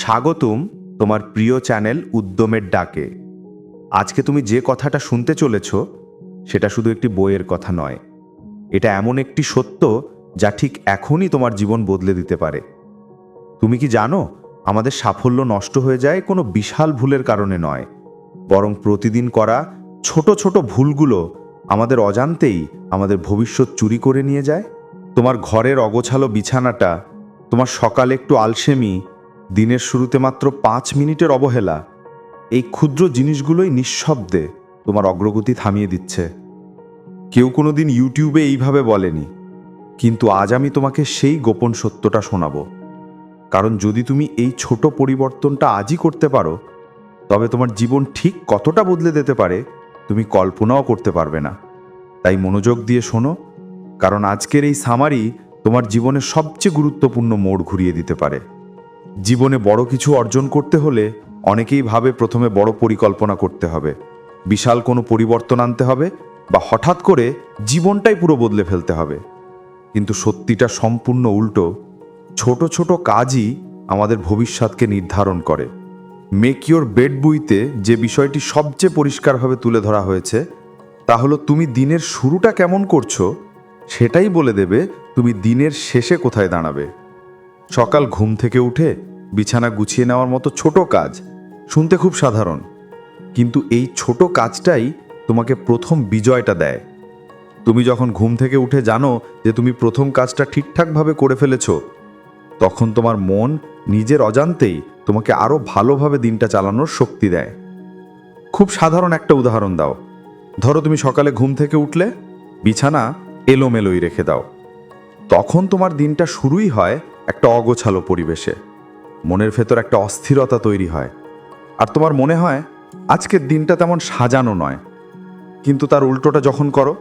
স্বাগতম তোমার প্রিয় চ্যানেল উদ্যমের ডাকে। আজকে তুমি যে কথাটা শুনতে চলেছ, সেটা শুধু একটি বইয়ের কথা নয়। এটা এমন একটি সত্য যা ঠিক এখনই তোমার জীবন বদলে দিতে পারে। তুমি কি জানো, আমাদের সাফল্য নষ্ট হয়ে যায় কোনো বিশাল ভুলের কারণে নয়। বরং প্রতিদিন করা ছোট ছোট ভুলগুলো আমাদের অজান্তেই আমাদের ভবিষ্যৎ চুরি করে নিয়ে যায়। তোমার ঘরের অগোছালো বিছানাটা, তোমার সকালে একটু আলসেমি দিনের শুরুতে মাত্র পাঁচ মিনিটের অবহেলা। এই ক্ষুদ্র জিনিসগুলোই নিঃশব্দে তোমার অগ্রগতি থামিয়ে দিচ্ছে। কেউ কোনো দিন ইউটিউবে এইভাবে বলেনি, কিন্তু আজ আমি তোমাকে সেই গোপন সত্যটা শোনাব। কারণ যদি তুমি এই ছোট পরিবর্তনটা আজই করতে পারো, তবে তোমার জীবন ঠিক কতটা বদলে দিতে পারে, তুমি কল্পনাও করতে পারবে না। তাই মনোযোগ দিয়ে শোনো, কারণ আজকের এই সামারি তোমার জীবনের সবচেয়ে গুরুত্বপূর্ণ মোড় ঘুরিয়ে দিতে পারে। জীবনে বড় কিছু অর্জন করতে হলে অনেকেই ভাবে প্রথমে বড় পরিকল্পনা করতে হবে। বিশাল কোনো পরিবর্তন আনতে হবে বা হঠাৎ করে জীবনটাই পুরো বদলে ফেলতে হবে। কিন্তু সত্যিটা সম্পূর্ণ উল্টো। ছোট ছোট কাজই আমাদের ভবিষ্যৎকে নির্ধারণ করে। মেক ইওর বেড বইতে যে বিষয়টি সবচেয়ে পরিষ্কারভাবে তুলে ধরা হয়েছে, তা হলো তুমি দিনের শুরুটা কেমন করছ, সেটাই বলে দেবে তুমি দিনের শেষে কোথায় দাঁড়াবে। সকাল ঘুম থেকে উঠে বিছানা গুছিয়ে নেওয়ার মতো ছোট কাজ শুনতে খুব সাধারণ। কিন্তু এই ছোট কাজটাই তোমাকে প্রথম বিজয়টা দেয়। তুমি যখন ঘুম থেকে উঠে জানো যে তুমি প্রথম কাজটা ঠিকঠাকভাবে করে ফেলেছ, তখন তোমার মন নিজের অজান্তেই তোমাকে আরও ভালোভাবে দিনটা চালানোর শক্তি দেয়। খুব সাধারণ একটা উদাহরণ দাও। ধরো তুমি সকালে ঘুম থেকে উঠলে, বিছানা এলোমেলোই রেখে দাও। তখন তোমার দিনটা শুরুই হয় একটা অগোছালো পরিবেশে। মনের ভেতর একটা অস্থিরতা তৈরি হয়। আর তোমার মনে হয়, আজকের দিনটা তেমন সাজানো নয়। কিন্তু তার উল্টোটা যখন করো,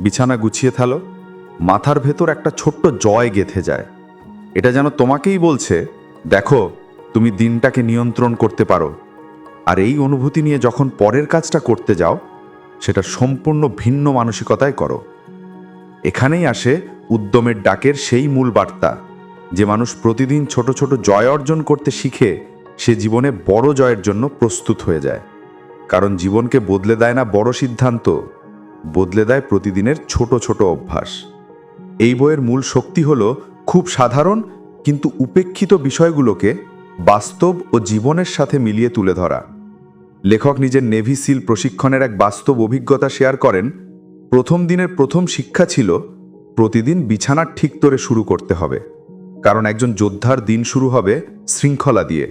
বিছানা গুছিয়ে থালো মাথার ভেতর একটা ছোট্ট জয় গেথে যায়। এটা যেন তোমাকেই বলছে, দেখো, তুমি দিনটাকে নিয়ন্ত্রণ করতে পারো। আর এই অনুভূতি নিয়ে যখন পরের কাজটা করতে যাও, সেটা সম্পূর্ণ ভিন্ন মানসিকতায় করো। এখানেই আসে উদ্যমের ডাকের সেই মূল বার্তা। যে মানুষ প্রতিদিন ছোট ছোট জয় অর্জন করতে শিখে, সে জীবনে বড় জয়ের জন্য প্রস্তুত হয়ে যায়। কারণ জীবনকে বদলে দেয় না বড় সিদ্ধান্ত, বদলে দেয় প্রতিদিনের ছোট ছোট অভ্যাস। এই বইয়ের মূল শক্তি হলো খুব সাধারণ কিন্তু উপেক্ষিত বিষয়গুলোকে বাস্তব ও জীবনের সাথে মিলিয়ে তুলে ধরা। লেখক নিজের নেভি সিল প্রশিক্ষণের এক বাস্তব অভিজ্ঞতা শেয়ার করেন, প্রথম দিনের প্রথম শিক্ষা ছিল, প্রতিদিন বিছানার ঠিক করে শুরু করতে হবে। কারণ একজন যোদ্ধার দিন শুরু হবে শৃঙ্খলা দিয়ে।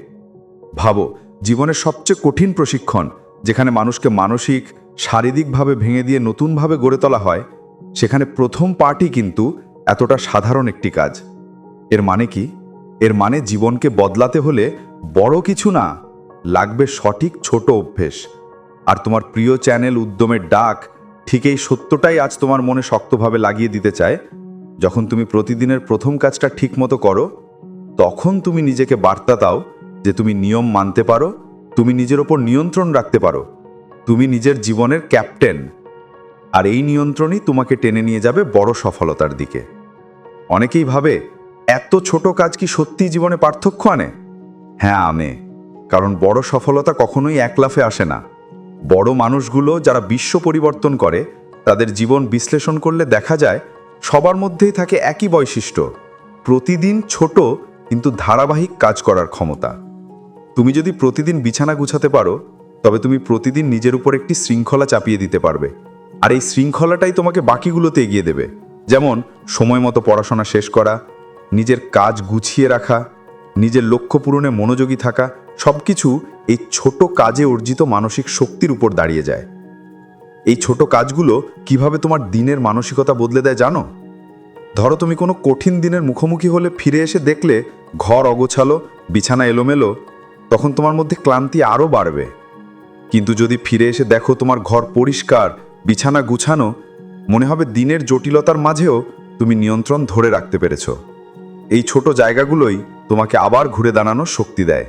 ভাবো, জীবনের সবচেয়ে কঠিন প্রশিক্ষণ, যেখানে মানুষকে মানসিক, শারীরিকভাবে ভেঙে দিয়ে নতুনভাবে গড়ে তোলা হয়, সেখানে প্রথম পার্টই কিন্তু এতটা সাধারণ একটি কাজ। এর মানে কি? এর মানে জীবনকে বদলাতে হলে বড় কিছু না, লাগবে সঠিক ছোট অভ্যেস। আর তোমার প্রিয় চ্যানেল উদ্যমের ডাক ঠিক এই সত্যটাই আজ তোমার মনে শক্তভাবে লাগিয়ে দিতে চায় যখন তুমি প্রতিদিনের প্রথম কাজটা ঠিক মতো করো, তখন তুমি নিজেকে বার্তা দাও যে তুমি নিয়ম মানতে পারো, তুমি নিজের ওপর নিয়ন্ত্রণ রাখতে পারো, তুমি নিজের জীবনের ক্যাপ্টেন। আর এই নিয়ন্ত্রণই তোমাকে টেনে নিয়ে যাবে বড় সফলতার দিকে। অনেকেই ভাবে, এত ছোট কাজ কি সত্যিই জীবনে পার্থক্য আনে? হ্যাঁ আনে। কারণ বড় সফলতা কখনোই এক লাফে আসে না। বড় মানুষগুলো যারা বিশ্ব পরিবর্তন করে, তাদের জীবন বিশ্লেষণ করলে দেখা যায় সবার মধ্যেই থাকে একই বৈশিষ্ট্য। প্রতিদিন ছোট কিন্তু ধারাবাহিক কাজ করার ক্ষমতা। তুমি যদি প্রতিদিন বিছানা গুছাতে পারো, তবে তুমি প্রতিদিন নিজের উপর একটি শৃঙ্খলা চাপিয়ে দিতে পারবে। আর এই শৃঙ্খলাটাই তোমাকে বাকিগুলোতে এগিয়ে দেবে। যেমন, সময় মতো পড়াশোনা শেষ করা, নিজের কাজ গুছিয়ে রাখা, নিজের লক্ষ্য পূরণে মনোযোগী থাকা, সবকিছু এই ছোট কাজে অর্জিত মানসিক শক্তির উপর দাঁড়িয়ে যায়। এই ছোট কাজগুলো কীভাবে তোমার দিনের মানসিকতা বদলে দেয় জানো? ধরো তুমি কোনো কঠিন দিনের মুখোমুখি হলে ফিরে এসে দেখলে ঘর অগোছালো, বিছানা এলোমেলো, তখন তোমার মধ্যে ক্লান্তি আরও বাড়বে। কিন্তু যদি ফিরে এসে দেখো তোমার ঘর পরিষ্কার, বিছানা গুছানো, মনে হবে দিনের জটিলতার মাঝেও তুমি নিয়ন্ত্রণ ধরে রাখতে পেরেছ। এই ছোট জায়গাগুলোই তোমাকে আবার ঘুরে দাঁড়ানোর শক্তি দেয়।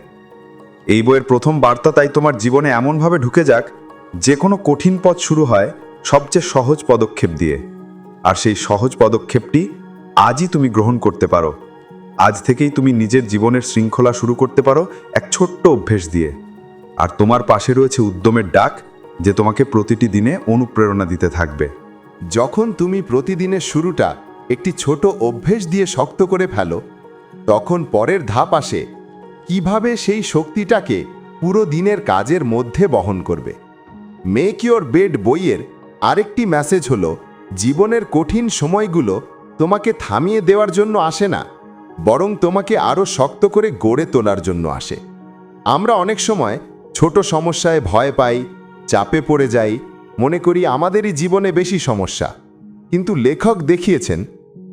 এই বইয়ের প্রথম বার্তা তাই তোমার জীবনে এমনভাবে ঢুকে যাক যে কোনো কঠিন পথ শুরু হয় সবচেয়ে সহজ পদক্ষেপ দিয়ে। আর সেই সহজ পদক্ষেপটি আজই তুমি গ্রহণ করতে পারো। আজ থেকেই তুমি নিজের জীবনের শৃঙ্খলা শুরু করতে পারো এক ছোট্ট অভ্যেস দিয়ে। আর তোমার পাশে রয়েছে উদ্যমের ডাক, যে তোমাকে প্রতিটি দিনে অনুপ্রেরণা দিতে থাকবে। যখন তুমি প্রতিদিনের শুরুটা একটি ছোট অভ্যেস দিয়ে শক্ত করে ফেলো, তখন পরের ধাপ আসে কীভাবে সেই শক্তিটাকে পুরো দিনের কাজের মধ্যে বহন করবে। মেক ইওর বেড বইয়ের আরেকটি মেসেজ হলো, জীবনের কঠিন সময়গুলো তোমাকে থামিয়ে দেওয়ার জন্য আসে না, বরং তোমাকে আরও শক্ত করে গড়ে তোলার জন্য আসে। আমরা অনেক সময় ছোট সমস্যায় ভয় পাই, চাপে পড়ে যাই, মনে করি আমাদেরই জীবনে বেশি সমস্যা। কিন্তু লেখক দেখিয়েছেন,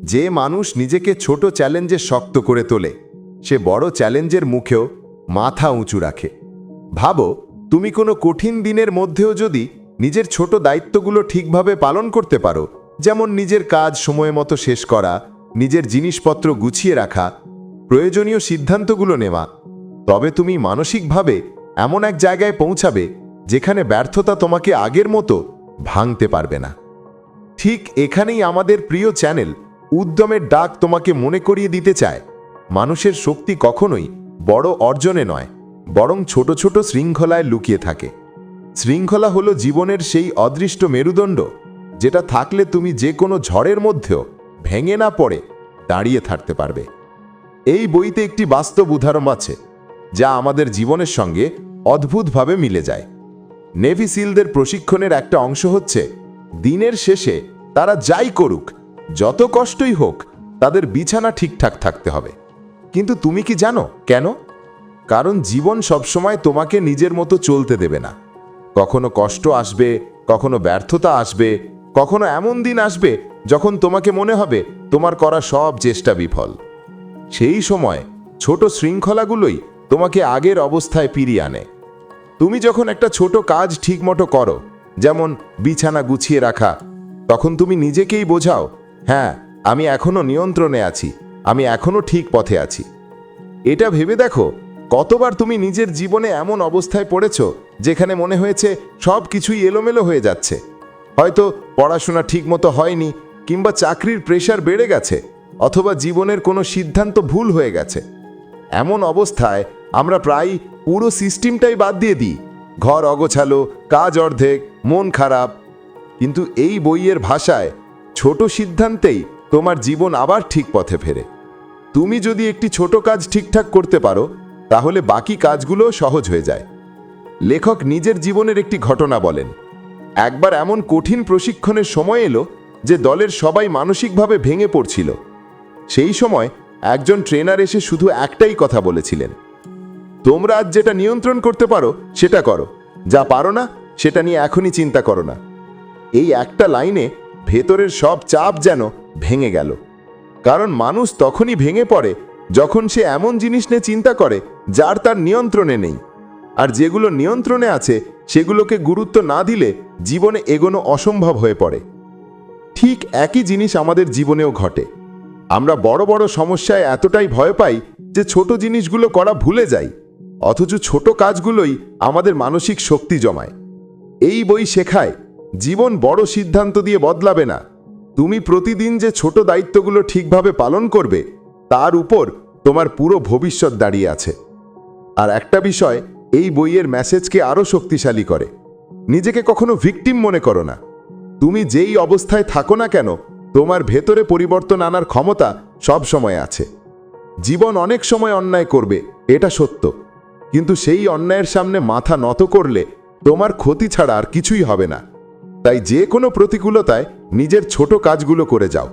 যে মানুষ নিজেকে ছোট চ্যালেঞ্জে শক্ত করে তোলে, সে বড় চ্যালেঞ্জের মুখেও মাথা উঁচু রাখে। ভাবো তুমি কোনো কঠিন দিনের মধ্যেও যদি নিজের ছোট দায়িত্বগুলো ঠিকভাবে পালন করতে পারো, যেমন নিজের কাজ সময় মতো শেষ করা, নিজের জিনিসপত্র গুছিয়ে রাখা, প্রয়োজনীয় সিদ্ধান্তগুলো নেওয়া, তবে তুমি মানসিকভাবে এমন এক জায়গায় পৌঁছাবে যেখানে ব্যর্থতা তোমাকে আগের মতো ভাঙতে পারবে না। ঠিক এখানেই আমাদের প্রিয় চ্যানেল উদ্যমের ডাক তোমাকে মনে করিয়ে দিতে চায়। মানুষের শক্তি কখনোই বড় অর্জনে নয়। বরং ছোট ছোট শৃঙ্খলায় লুকিয়ে থাকে। শৃঙ্খলা হলো জীবনের সেই অদৃষ্ট মেরুদণ্ড, যেটা থাকলে তুমি যে কোনো ঝড়ের মধ্যেও ভেঙে না পড়ে দাঁড়িয়ে থাকতে পারবে। এই বইতে একটি বাস্তব উদাহরণ আছে, যা আমাদের জীবনের সঙ্গে অদ্ভুতভাবে মিলে যায়। নেভি সিলদের প্রশিক্ষণের একটা অংশ হচ্ছে, দিনের শেষে তারা যাই করুক, যত কষ্টই হোক, তাদের বিছানা ঠিকঠাক থাকতে হবে। কিন্তু তুমি কি জানো কেন? কারণ জীবন সবসময় তোমাকে নিজের মতো চলতে দেবে না। কখনো কষ্ট আসবে, কখনো ব্যর্থতা আসবে, কখনো এমন দিন আসবে যখন তোমাকে মনে হবে তোমার করা সব চেষ্টা বিফল। সেই সময় ছোট শৃঙ্খলাগুলোই তোমাকে আগের অবস্থায় ফিরিয়ে আনে। তুমি যখন একটা ছোট কাজ ঠিকমতো করো, যেমন বিছানা গুছিয়ে রাখা, তখন তুমি নিজেকেই বোঝাও হ্যাঁ আমি এখনও নিয়ন্ত্রণে আছি, আমি এখনও ঠিক পথে আছি। এটা ভেবে দেখো কতবার তুমি নিজের জীবনে এমন অবস্থায় পড়েছো যেখানে মনে হয়েছে সব কিছুই এলোমেলো হয়ে যাচ্ছে। হয়তো পড়াশোনা ঠিকমতো হয়নি কিংবা চাকরির প্রেশার বেড়ে গেছে অথবা জীবনের কোনো সিদ্ধান্ত ভুল হয়ে গেছে। এমন অবস্থায় আমরা প্রায় পুরো সিস্টেমটাই বাদ দিয়ে দিই। ঘর অগোছালো, কাজ অর্ধেক, মন খারাপ। কিন্তু এই বইয়ের ভাষায় ছোট সিদ্ধান্তেই তোমার জীবন আবার ঠিক পথে ফেরে। তুমি যদি একটি ছোট কাজ ঠিকঠাক করতে পারো তাহলে বাকি কাজগুলো সহজ হয়ে যায়। লেখক নিজের জীবনের একটি ঘটনা বলেন। একবার এমন কঠিন প্রশিক্ষণের সময় এলো যে দলের সবাই মানসিকভাবে ভেঙে পড়ছিল। সেই সময় একজন ট্রেনার এসে শুধু একটাই কথা বলেছিলেন। তোমরা আজ যেটা নিয়ন্ত্রণ করতে পারো, সেটা করো। যা পারো না, সেটা নিয়ে এখনই চিন্তা করো না। এই একটা লাইনে ভেতরের সব চাপ যেন ভেঙে গেল। কারণ মানুষ তখনই ভেঙে পড়ে যখন সে এমন জিনিস নিয়ে চিন্তা করে, যার তার নিয়ন্ত্রণে নেই। আর যেগুলো নিয়ন্ত্রণে আছে, সেগুলোকে গুরুত্ব না দিলে জীবনে এগোনো অসম্ভব হয়ে পড়ে। ঠিক একই জিনিস আমাদের জীবনেও ঘটে। আমরা বড় বড় সমস্যায় এতটাই ভয় পাই যে ছোট জিনিসগুলো করা ভুলে যাই, অথচ ছোট কাজগুলোই আমাদের মানসিক শক্তি জমায়। এই বই শেখায়, জীবন বড় সিদ্ধান্ত দিয়ে বদলাবে না। তুমি প্রতিদিন যে ছোট দায়িত্বগুলো ঠিকভাবে পালন করবে, তার উপর তোমার পুরো ভবিষ্যৎ দাঁড়িয়ে আছে। আর একটা বিষয়, এই বইয়ের মেসেজকে আরও শক্তিশালী করে। নিজেকে কখনো ভিকটিম মনে করো না। তুমি যেই অবস্থায় থাকো না কেন, তোমার ভেতরে পরিবর্তন আনার ক্ষমতা সব সময় আছে। জীবন অনেক সময় অন্যায় করবে, এটা সত্য। কিন্তু সেই অন্যায়ের সামনে মাথা নত করলে তোমার ক্ষতি ছাড়া আর কিছুই হবে না। তাই যে কোনো প্রতিকূলতায় নিজের ছোট কাজগুলো করে যাও।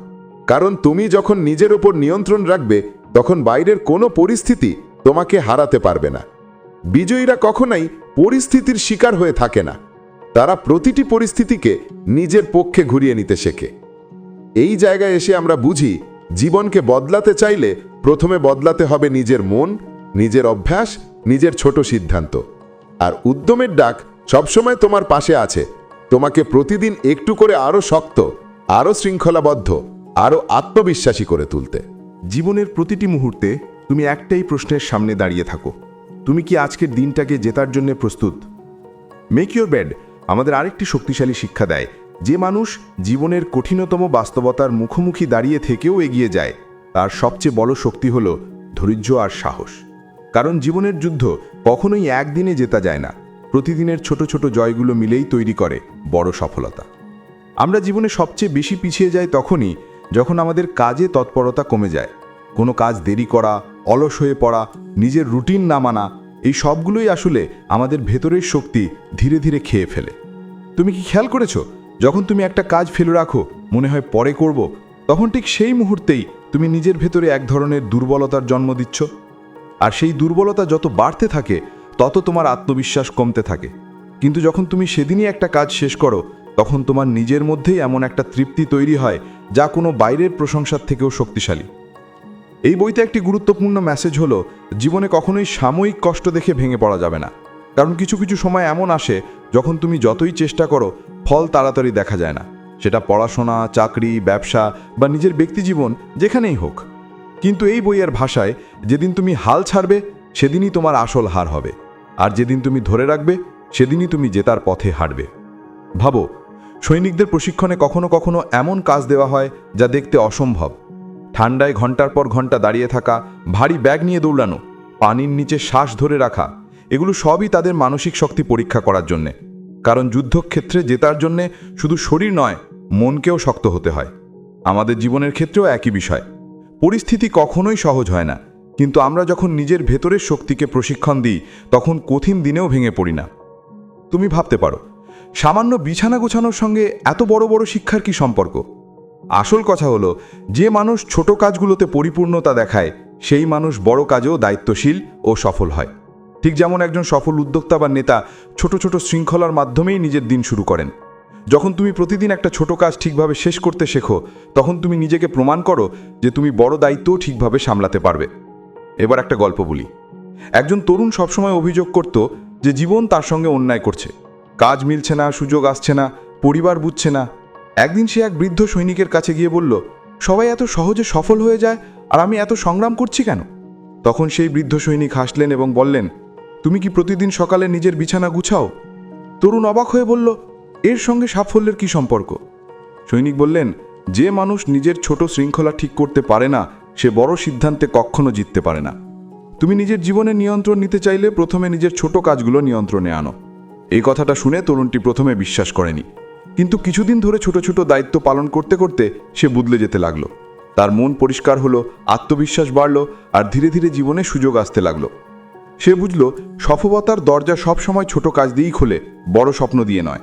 কারণ তুমি যখন নিজের ওপর নিয়ন্ত্রণ রাখবে তখন বাইরের কোনো পরিস্থিতি তোমাকে হারাতে পারবে না। বিজয়ীরা কখনোই পরিস্থিতির শিকার হয়ে থাকে না। তারা প্রতিটি পরিস্থিতিকে নিজের পক্ষে ঘুরিয়ে নিতে শেখে। এই জায়গায় এসে আমরা বুঝি, জীবনকে বদলাতে চাইলে প্রথমে বদলাতে হবে নিজের মন, নিজের অভ্যাস, নিজের ছোট সিদ্ধান্ত। আর উদ্যমের ডাক সবসময় তোমার পাশে আছে। তোমাকে প্রতিদিন একটু করে আরও শক্ত, আরও শৃঙ্খলাবদ্ধ, আরও আত্মবিশ্বাসী করে তুলতে। জীবনের প্রতিটি মুহূর্তে তুমি একটাই প্রশ্নের সামনে দাঁড়িয়ে থাকো। তুমি কি আজকের দিনটাকে জেতার জন্য প্রস্তুত? মেক ইউর বেড আমাদের আরেকটি শক্তিশালী শিক্ষা দেয়। যে মানুষ জীবনের কঠিনতম বাস্তবতার মুখোমুখি দাঁড়িয়ে থেকেও এগিয়ে যায়, তার সবচেয়ে বড় শক্তি হল ধৈর্য আর সাহস। কারণ জীবনের যুদ্ধ কখনোই একদিনে জেতা যায় না। প্রতিদিনের ছোট ছোট জয়গুলো মিলেই তৈরি করে বড় সফলতা। আমরা জীবনে সবচেয়ে বেশি পিছিয়ে যাই তখনই যখন আমাদের কাজে তৎপরতা কমে যায়। কোনো কাজ দেরি করা, অলস হয়ে পড়া, নিজের রুটিন না মানা, এই সবগুলোই আসলে আমাদের ভেতরের শক্তি ধীরে ধীরে খেয়ে ফেলে। তুমি কি খেয়াল করেছ? যখন তুমি একটা কাজ ফেলে রাখো, মনে হয় পরে করব, তখন ঠিক সেই মুহূর্তেই তুমি নিজের ভেতরে এক ধরনের দুর্বলতার জন্ম দিচ্ছ। আর সেই দুর্বলতা যত বাড়তে থাকে, তত তোমার আত্মবিশ্বাস কমতে থাকে। কিন্তু যখন তুমি সেদিনই একটা কাজ শেষ করো, তখন তোমার নিজের মধ্যেই এমন একটা তৃপ্তি তৈরি হয়, যা কোনো বাইরের প্রশংসার থেকেও শক্তিশালী। এই বইতে একটি গুরুত্বপূর্ণ মেসেজ হলো, জীবনে কখনোই সাময়িক কষ্ট দেখে ভেঙে পড়া যাবে না। কারণ কিছু কিছু সময় এমন আসে, যখন তুমি যতই চেষ্টা করো, ফল তাড়াতাড়ি দেখা যায় না। সেটা পড়াশোনা, চাকরি, ব্যবসা বা নিজের ব্যক্তিজীবন যেখানেই হোক। কিন্তু এই বইয়ের ভাষায়, যেদিন তুমি হাল ছাড়বে, সেদিনই তোমার আসল হার হবে। আর যেদিন তুমি ধরে রাখবে, সেদিনই তুমি জেতার পথে হাঁটবে। ভাবো, সৈনিকদের প্রশিক্ষণে কখনো কখনো এমন কাজ দেওয়া হয়, যা দেখতে অসম্ভব। ঠান্ডায় ঘণ্টার পর ঘণ্টা দাঁড়িয়ে থাকা, ভারী ব্যাগ নিয়ে দৌড়ানো, পানির নিচে শ্বাস ধরে রাখা, এগুলো সবই তাদের মানসিক শক্তি পরীক্ষা করার জন্যে। কারণ যুদ্ধক্ষেত্রে জেতার জন্যে শুধু শরীর নয়, মনকেও শক্ত হতে হয়। আমাদের জীবনের ক্ষেত্রেও একই বিষয়। পরিস্থিতি কখনোই সহজ হয় না। কিন্তু আমরা যখন নিজের ভেতরের শক্তিকে প্রশিক্ষণ দিই, তখন কঠিন দিনেও ভেঙে পড়ি না। তুমি ভাবতে পারো, সামান্য বিছানা গোছানোর সঙ্গে এত বড় বড় শিক্ষার কি সম্পর্ক? আসল কথা হলো, যে মানুষ ছোট কাজগুলোতে পরিপূর্ণতা দেখায়, সেই মানুষ বড় কাজেও দায়িত্বশীল ও সফল হয়। ঠিক যেমন একজন সফল উদ্যোক্তা বা নেতা ছোট ছোট শৃঙ্খলার মাধ্যমেই নিজের দিন শুরু করেন। যখন তুমি প্রতিদিন একটা ছোট কাজ ঠিকভাবে শেষ করতে শেখো, তখন তুমি নিজেকে প্রমাণ করো যে তুমি বড় দায়িত্বও ঠিকভাবে সামলাতে পারবে। এবার একটা গল্প বলি। একজন তরুণ সবসময় অভিযোগ করত যে জীবন তার সঙ্গে অন্যায় করছে। কাজ মিলছে না, সুযোগ আসছে না, পরিবার বুঝছে না একদিন সে এক বৃদ্ধ সৈনিকের কাছে গিয়ে বলল, সবাই এত সহজে সফল হয়ে যায়, আর আমি এত সংগ্রাম করছি কেন? তখন সেই বৃদ্ধ সৈনিক হাসলেন এবং বললেন, তুমি কি প্রতিদিন সকালে নিজের বিছানা গুছাও? তরুণ অবাক হয়ে বলল, এর সঙ্গে সাফল্যের কি সম্পর্ক? সৈনিক বললেন, যে মানুষ নিজের ছোট শৃঙ্খলা ঠিক করতে পারে না, সে বড় সিদ্ধান্তে কখনো জিততে পারে না। তুমি নিজের জীবনে নিয়ন্ত্রণ নিতে চাইলে প্রথমে নিজের ছোট কাজগুলো নিয়ন্ত্রণে আনো। এই কথাটা শুনে তরুণটি প্রথমে বিশ্বাস করেনি। কিন্তু কিছুদিন ধরে ছোট ছোট দায়িত্ব পালন করতে করতে সে বদলে যেতে লাগল। তার মন পরিষ্কার হলো, আত্মবিশ্বাস বাড়লো আর ধীরে ধীরে জীবনে সুযোগ আসতে লাগল। সে বুঝল সফলতার দরজা সবসময় ছোট কাজ দিয়েই খোলে, বড় স্বপ্ন দিয়ে নয়।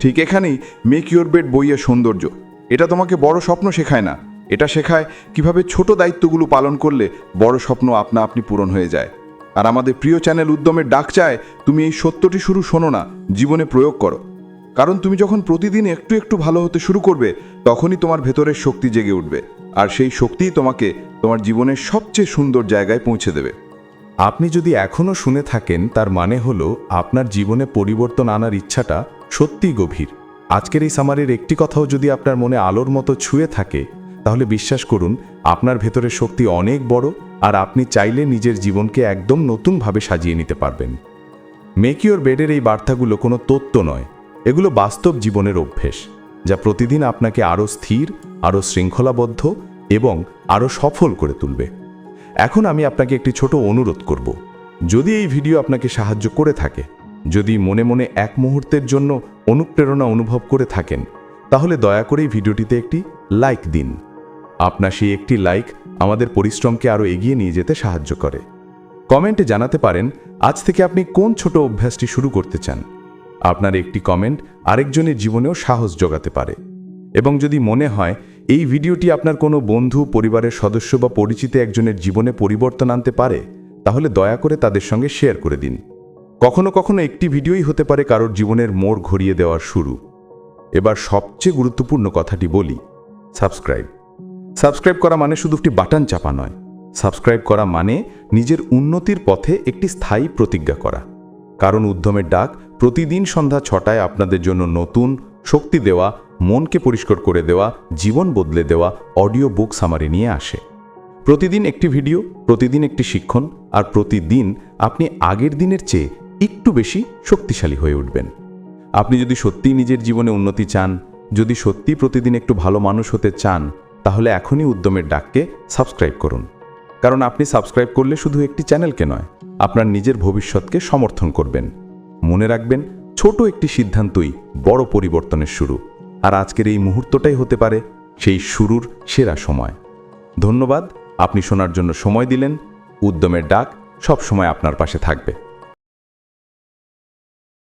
ঠিক এখানেই মেক ইউর বেড বইয়ের সৌন্দর্য। এটা তোমাকে বড় স্বপ্ন শেখায় না। এটা শেখায় কীভাবে ছোট দায়িত্বগুলো পালন করলে বড় স্বপ্ন আপনা আপনি পূরণ হয়ে যায়। আর আমাদের প্রিয় চ্যানেল উদ্যমের ডাক চায়, তুমি এই সত্যটি শুরু শোনো না, জীবনে প্রয়োগ করো। কারণ তুমি যখন প্রতিদিন একটু একটু ভালো হতে শুরু করবে, তখনই তোমার ভেতরের শক্তি জেগে উঠবে, আর সেই শক্তিই তোমাকে তোমার জীবনের সবচেয়ে সুন্দর জায়গায় পৌঁছে দেবে। আপনি যদি এখনও শুনে থাকেন, তার মানে হলো আপনার জীবনে পরিবর্তন আনার ইচ্ছাটা সত্যিই গভীর। আজকের এই সামারের একটি কথাও যদি আপনার মনে আলোর মতো ছুঁয়ে থাকে, তাহলে বিশ্বাস করুন, আপনার ভেতরের শক্তি অনেক বড়, আর আপনি চাইলে নিজের জীবনকে একদম নতুনভাবে সাজিয়ে নিতে পারবেন। মেক ইউর বেডের এই বার্তাগুলো কোনো তত্ত্ব নয়। এগুলো বাস্তব জীবনের অভ্যেস, যা প্রতিদিন আপনাকে আরও স্থির, আরও শৃঙ্খলাবদ্ধ এবং আরও সফল করে তুলবে। এখন আমি আপনাকে একটি ছোট অনুরোধ করব। যদি এই ভিডিও আপনাকে সাহায্য করে থাকে, যদি মনে মনে এক মুহূর্তের জন্য অনুপ্রেরণা অনুভব করে থাকেন, তাহলে দয়া করে ভিডিওটিতে একটি লাইক দিন। আপনার সেই একটি লাইক আমাদের পরিশ্রমকে আরও এগিয়ে নিয়ে যেতে সাহায্য করে। কমেন্টে জানাতে পারেন, আজ থেকে আপনি কোন ছোট অভ্যাসটি শুরু করতে চান? আপনার একটি কমেন্ট আরেকজনের জীবনেও সাহস যোগাতে পারে। এবং যদি মনে হয় এই ভিডিওটি আপনার কোনো বন্ধু, পরিবারের সদস্য বা পরিচিত একজনের জীবনে পরিবর্তন আনতে পারে, তাহলে দয়া করে তাদের সঙ্গে শেয়ার করে দিন। কখনো কখনো একটি ভিডিওই হতে পারে কারোর জীবনের মোড় ঘুরিয়ে দেওয়ার শুরু। এবার সবচেয়ে গুরুত্বপূর্ণ কথাটি বলি সাবস্ক্রাইব সাবস্ক্রাইব করা মানে শুধু একটি বাটন চাপা নয়। সাবস্ক্রাইব করা মানে নিজের উন্নতির পথে একটি স্থায়ী প্রতিজ্ঞা করা। কারণ উদ্যমের ডাক প্রতিদিন সন্ধ্যা ছটায় আপনাদের জন্য নতুন, শক্তি দেওয়া, মনকে পরিষ্কার করে দেওয়া, জীবন বদলে দেওয়া অডিও বুক সামারি নিয়ে আসে। প্রতিদিন একটি ভিডিও প্রতিদিন একটি শিক্ষণ, আর প্রতিদিন আপনি আগের দিনের চেয়ে একটু বেশি শক্তিশালী হয়ে উঠবেন। আপনি যদি সত্যিই নিজের জীবনে উন্নতি চান, যদি সত্যি প্রতিদিন একটু ভালো মানুষ হতে চান, তাহলে এখনই উদ্যমের ডাককে সাবস্ক্রাইব করুন। কারণ আপনি সাবস্ক্রাইব করলে শুধু একটি চ্যানেলকে নয়, আপনার নিজের ভবিষ্যৎকে সমর্থন করবেন। মনে রাখবেন, ছোট একটি সিদ্ধান্তই বড় পরিবর্তনের শুরু। আর আজকের এই মুহূর্তটাই হতে পারে সেই শুরুর সেরা সময়। ধন্যবাদ, আপনি শোনার জন্য সময় দিলেন। উদ্যমের ডাক সবসময় আপনার পাশে থাকবে।